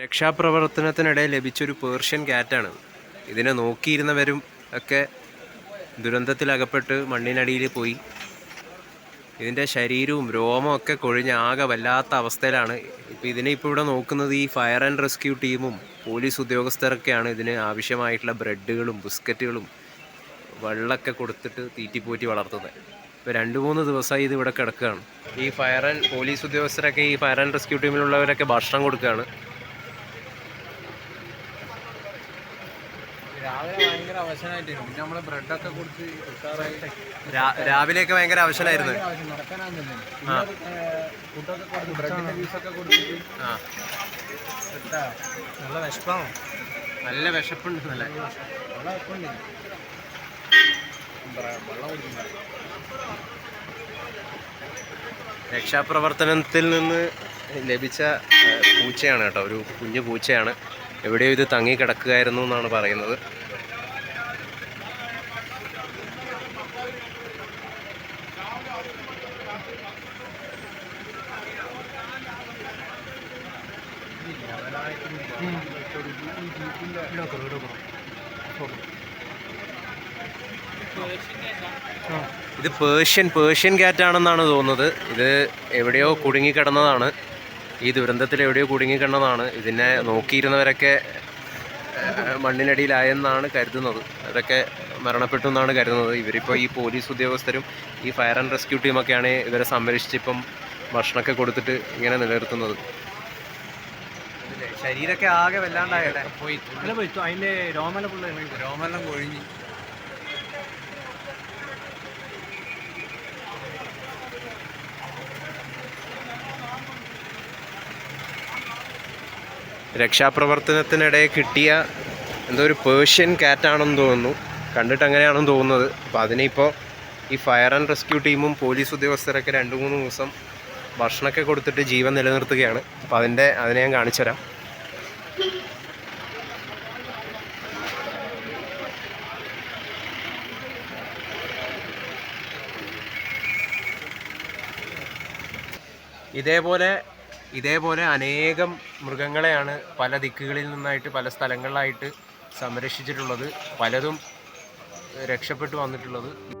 രക്ഷാപ്രവർത്തനത്തിനിടെ ലഭിച്ചൊരു Persian കാറ്റാണ്. ഇതിനെ നോക്കിയിരുന്നവരും ഒക്കെ ദുരന്തത്തിലകപ്പെട്ട് മണ്ണിനടിയിൽ പോയി. ഇതിന്റെ ശരീരവും രോമവും ഒക്കെ കൊഴിഞ്ഞ് ആകെ വല്ലാത്ത അവസ്ഥയിലാണ്. ഇപ്പോൾ ഇതിനെ ഇപ്പോൾ ഇവിടെ നോക്കുന്നത് ഈ ഫയർ ആൻഡ് റെസ്ക്യൂ ടീമും പോലീസ് ഉദ്യോഗസ്ഥരൊക്കെയാണ്. ഇതിന് ആവശ്യമായിട്ടുള്ള ബ്രെഡുകളും ബിസ്ക്കറ്റുകളും വെള്ളമൊക്കെ കൊടുത്തിട്ട് തീറ്റിപ്പോറ്റി വളർത്തുന്നത്. ഇപ്പോൾ രണ്ട് മൂന്ന് ദിവസമായി ഇത് ഇവിടെ കിടക്കുകയാണ്. ഈ ഫയർ ആൻഡ് പോലീസ് ഉദ്യോഗസ്ഥരൊക്കെ ഈ ഫയർ ആൻഡ് റെസ്ക്യൂ ടീമിലുള്ളവരൊക്കെ ഭക്ഷണം കൊടുക്കുകയാണ്. കൊടുത്തിട്ട് ഭയങ്കര അവശനായിരുന്നു. നല്ല വിഷമാവും നല്ല വിശപ്പുണ്ട് നല്ല. രക്ഷാപ്രവർത്തനത്തിൽ നിന്ന് ലഭിച്ച പൂച്ചയാണ് കേട്ടോ. ഒരു കുഞ്ഞു പൂച്ചയാണ്. എവിടെയോ ഇത് തങ്ങി കിടക്കുകയായിരുന്നു എന്നാണ് പറയുന്നത്. ഇത് പേർഷ്യൻ പേർഷ്യൻ കാറ്റാണെന്നാണ് തോന്നുന്നത്. ഇത് എവിടെയോ കുടുങ്ങിക്കിടന്നതാണ്. ഈ ദുരന്തത്തിൽ എവിടെയോ കുടുങ്ങിക്കിടന്നതാണ്. ഇതിനെ നോക്കിയിരുന്നവരൊക്കെ മണ്ണിനടിയിലായെന്നാണ് കരുതുന്നത്. അതൊക്കെ മരണപ്പെട്ടു എന്നാണ് കരുതുന്നത്. ഇവരിപ്പോൾ ഈ പോലീസ് ഉദ്യോഗസ്ഥരും ഈ ഫയർ ആൻഡ് റെസ്ക്യൂ ടീമൊക്കെയാണ് ഇവരെ സംരക്ഷിച്ച് ഇപ്പം ഭക്ഷണമൊക്കെ കൊടുത്തിട്ട് ഇങ്ങനെ നിലനിർത്തുന്നത്. ശരീരമൊക്കെ ആകെ വല്ലാണ്ടായല്ലേ? പോയി പോയി. അതിന്റെ രോമല പുള്ള രോമെല്ലാം കൊഴിഞ്ഞ്. രക്ഷാപ്രവർത്തനത്തിനിടെ കിട്ടിയ എന്തോ ഒരു പേർഷ്യൻ കാറ്റാണെന്ന് തോന്നുന്നു. കണ്ടിട്ട് അങ്ങനെയാണെന്ന് തോന്നുന്നത്. അപ്പോൾ അതിനിപ്പോൾ ഈ ഫയർ ആൻഡ് റെസ്ക്യൂ ടീമും പോലീസ് ഉദ്യോഗസ്ഥരൊക്കെ രണ്ട് മൂന്ന് ദിവസം ഭക്ഷണമൊക്കെ കൊടുത്തിട്ട് ജീവൻ നിലനിർത്തുകയാണ്. അപ്പോൾ അതിന്റെ അതിനെ ഞാൻ കാണിച്ചു തരാം. ഇതേപോലെ ഇതേപോലെ അനേകം മൃഗങ്ങളെയാണ് പല ദിക്കുകളിൽ നിന്നായിട്ട് പല സ്ഥലങ്ങളിലായിട്ട് സംരക്ഷിച്ചിട്ടുള്ളത്. പലതും രക്ഷപ്പെട്ടു വന്നിട്ടുള്ളത്.